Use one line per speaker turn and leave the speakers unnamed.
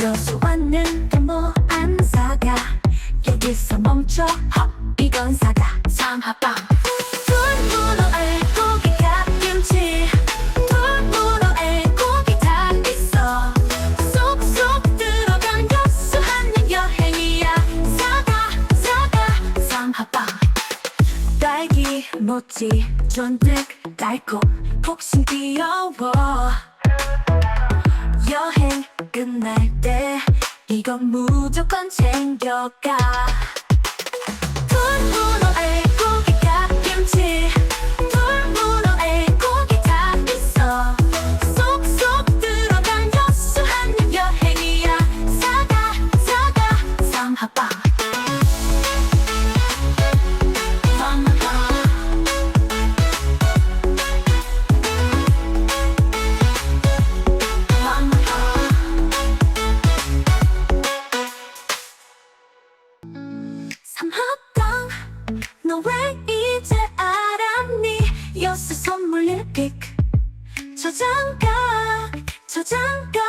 여수와는 또뭐 안사가. 여기서 멈춰. 헉 이건 사다 삼합방 돈으로 알고기 갓김치 돈으로 알고기 다 있어. 쏙쏙 들어간 여수하는 여행이야. 사다 사다 삼합방 딸기 모찌 쫀득 달콤 폭신 귀여워. 이건 무조건 챙겨가 삼합당. 너 왜 이제 알았니? 여수 선물 일픽. 저장가 저장가